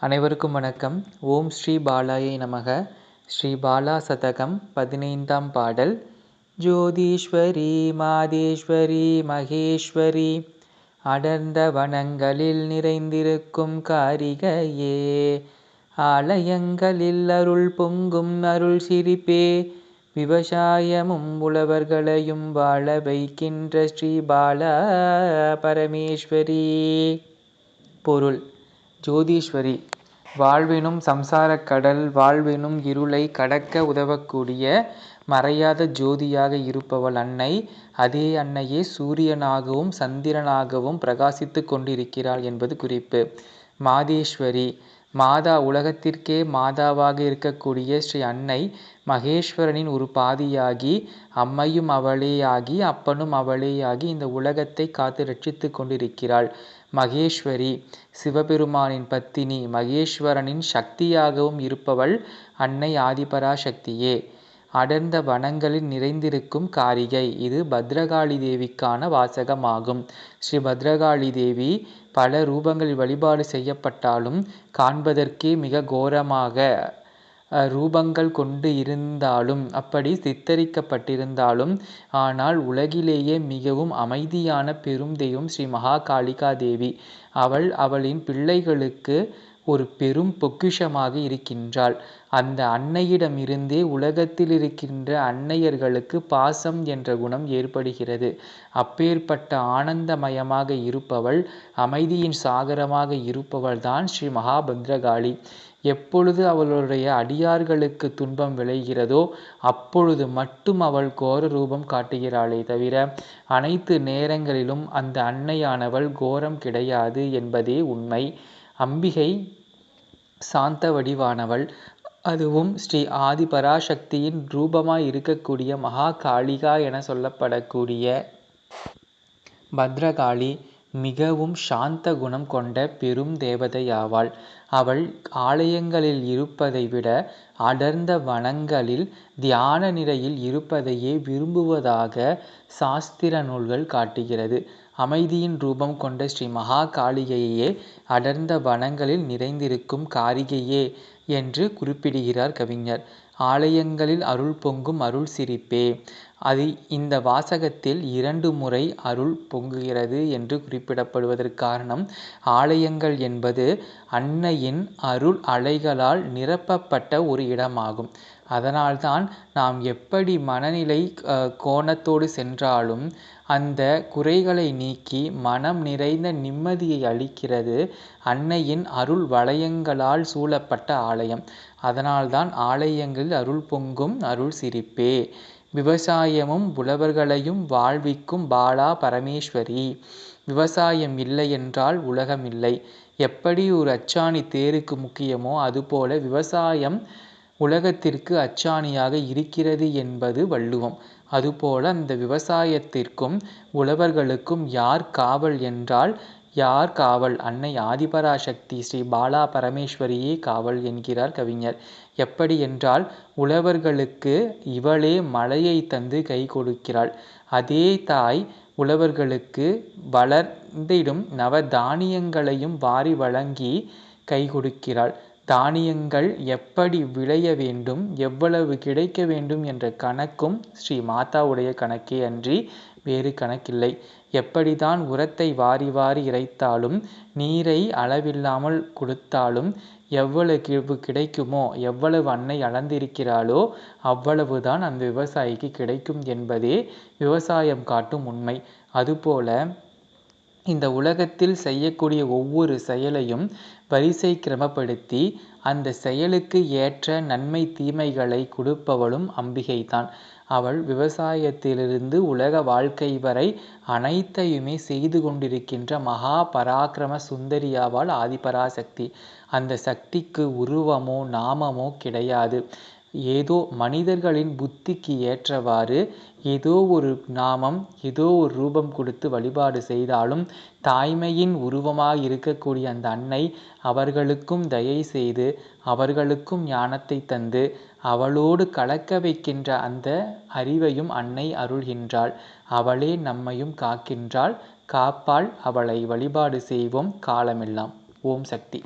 அனைவருக்கும் வணக்கம். ஓம் ஸ்ரீ பாலாயை நமக. ஸ்ரீ பாலா சதகம் பதினைந்தாம் பாடல். ஜோதீஸ்வரி மாதேஸ்வரி மகேஸ்வரி அடர்ந்த வனங்களில் நிறைந்திருக்கும் காரிகையே. ஆலயங்களில் அருள் பொங்கும் அருள் சிரிப்பே. விவசாயமும் உழவர்களையும் வாழ வைக்கின்ற ஸ்ரீ பாலா பரமேஸ்வரி. பொருள். ஜோதீஸ்வரி வாழ்வினும் சம்சாரக் கடல் வாழ்வினும் இருளை கடக்க உதவக்கூடிய மறையாத ஜோதியாக இருப்பவள் அன்னை அதே அன்னையே சூரியனாகவும் சந்திரனாகவும் பிரகாசித்துக் கொண்டிருக்கிறாள் என்பது குறிப்பு. மாதேஸ்வரி மாதா உலகத்திற்கே மாதாவாக இருக்கக்கூடிய ஸ்ரீ அன்னை மகேஸ்வரனின் ஒரு பாதியாகி அம்மையும் அவளேயாகி அப்பனும் அவளேயாகி இந்த உலகத்தை காத்து ரட்சித்து கொண்டிருக்கிறாள். மகேஸ்வரி சிவபெருமானின் பத்தினி மகேஸ்வரனின் சக்தியாகவும் இருப்பவள் அன்னை ஆதிபராசக்தியே. அடர்ந்த வனங்களில் நிறைந்திருக்கும் காரிகை. இது பத்ரகாளி தேவிக்கான வாசகமாகும். ஸ்ரீ பத்ரகாளி தேவி பல ரூபங்களில் வழிபாடு செய்யப்பட்டாலும் காண்பதற்கே மிக கோரமாக ரூபங்கள் கொண்டு இருந்தாலும் அப்படி சித்தரிக்கப்பட்டிருந்தாலும் ஆனால் உலகிலேயே மிகவும் அமைதியான பெரும் தெய்வம் ஸ்ரீ மகா காளிகா தேவி. அவள் அவளின் பிள்ளைகளுக்கு ஒரு பெரும் பொக்கிஷமாக இருக்கின்றாள். அந்த அன்னையிடமிருந்தே உலகத்தில் இருக்கின்ற அன்னையர்களுக்கு பாசம் என்ற குணம் ஏற்படுகிறது. அப்பேற்பட்ட ஆனந்தமயமாக இருப்பவள் அமைதியின் சாகரமாக இருப்பவள் தான் ஸ்ரீ மகாபத்ரகாளி. எப்பொழுது அவளுடைய அடியார்களுக்கு துன்பம் விளைகிறதோ அப்பொழுது மட்டும் அவள் கோர ரூபம் காட்டுகிறாளே தவிர அனைத்து நேரங்களிலும் அந்த அன்னையானவள் கோரம் கிடையாது என்பதே உண்மை. அம்பிகை சாந்த வடிவானவள் அதுவும் ஸ்ரீ ஆதி பராசக்தியின் ரூபமாய் இருக்கக்கூடிய மகா காளிகா என சொல்லப்படக்கூடிய பத்ரகாளி மிகவும் சாந்த குணம் கொண்ட பெரும் தேவதையாவாள். அவள் ஆலயங்களில் இருப்பதை விட அடர்ந்த வனங்களில் தியான நிலையில் இருப்பதையே விரும்புவதாக சாஸ்திர நூல்கள் காட்டுகிறது. அமைதியின் ரூபம் கொண்ட ஸ்ரீ மகா காளிகையே அடர்ந்த வனங்களில் நிறைந்திருக்கும் காரிகையே என்று குறிப்பிடுகிறார் கவிஞர். ஆலயங்களில் அருள் பொங்கும் அருள் சிரிப்பே. அது இந்த வாசகத்தில் இரண்டு முறை அருள் பொங்குகிறது என்று குறிப்பிடப்படுவதற்கு காரணம் ஆலயங்கள் என்பது அன்னையின் அருள் அலைகளால் நிரப்பப்பட்ட ஒரு இடமாகும். அதனால்தான் நாம் எப்படி மனநிலை கோணத்தோடு சென்றாலும் அந்த குறைகளை நீக்கி மனம் நிறைந்த நிம்மதியை அளிக்கிறது அன்னையின் அருள் வளையங்களால் சூழப்பட்ட ஆலயம். அதனால்தான் ஆலயங்களில் அருள் பொங்கும் அருள் சிரிப்பே. விவசாயமும் உழவர்களையும் வாழ்விக்கும் பாலா பரமேஸ்வரி. விவசாயம் இல்லை என்றால் உலகம் இல்லை எப்படி ஒரு அச்சாணி தேருக்கு முக்கியமோ அதுபோல விவசாயம் உலகத்திற்கு அச்சாணியாக இருக்கிறது என்பது வள்ளுவம். அதுபோல அந்த விவசாயத்திற்கும் உழவர்களுக்கும் யார் காவல் என்றால் யார் காவல்? அன்னை ஆதிபராசக்தி ஸ்ரீ பாலா பரமேஸ்வரியே காவல் என்கிறார் கவிஞர். எப்படி என்றால் உழவர்களுக்கு இவளே மழையை தந்து கை கொடுக்கிறாள். அதே தாய் உழவர்களுக்கு வளர்ந்திடும் நவ தானியங்களையும் வாரி வழங்கி கை கொடுக்கிறாள். தானியங்கள் எப்படி விளைய வேண்டும் எவ்வளவு கிடைக்க வேண்டும் என்ற கணக்கும் ஸ்ரீ மாதாவுடைய கணக்கே அன்றி வேறு கணக்கில்லை. எப்படிதான் உரத்தை வாரி வாரி இறைத்தாலும் நீரை அளவில்லாமல் கொடுத்தாலும் எவ்வளவு கிடைக்குமோ எவ்வளவு அன்னை அளந்திருக்கிறாளோ அவ்வளவுதான் அந்த விவசாயிக்கு கிடைக்கும் என்பதே விவசாயம் காட்டும் உண்மை. அதுபோல இந்த உலகத்தில் செய்யக்கூடிய ஒவ்வொரு செயலையும் வரிசை கிரமப்படுத்தி அந்த செயலுக்கு ஏற்ற நன்மை தீமைகளை கொடுப்பவளும் அம்பிகைதான். அவள் விவசாயத்திலிருந்து உலக வாழ்க்கை வரை அனைத்தையுமே செய்து கொண்டிருக்கின்ற மகா பராக்கிரம சுந்தரியாவாள் ஆதிபராசக்தி. அந்த சக்திக்கு உருவமோ நாமமோ கிடையாது. ஏதோ மனிதர்களின் புத்திக்கு ஏற்றவாறு ஏதோ ஒரு நாமம் ஏதோ ஒரு ரூபம் கொடுத்து வழிபாடு செய்தாலும் தாய்மையின் உருவமாக இருக்கக்கூடிய அந்த அன்னை அவர்களுக்கும் தயை செய்து அவர்களுக்கும் ஞானத்தை தந்து அவளோடு கலக்க வைக்கின்ற அந்த அறிவையும் அன்னை அருள்கின்றாள். அவளே நம்மையும் காக்கின்றாள். காப்பாள். அவளை வழிபாடு செய்வோம். காலமெல்லாம். ஓம் சக்தி.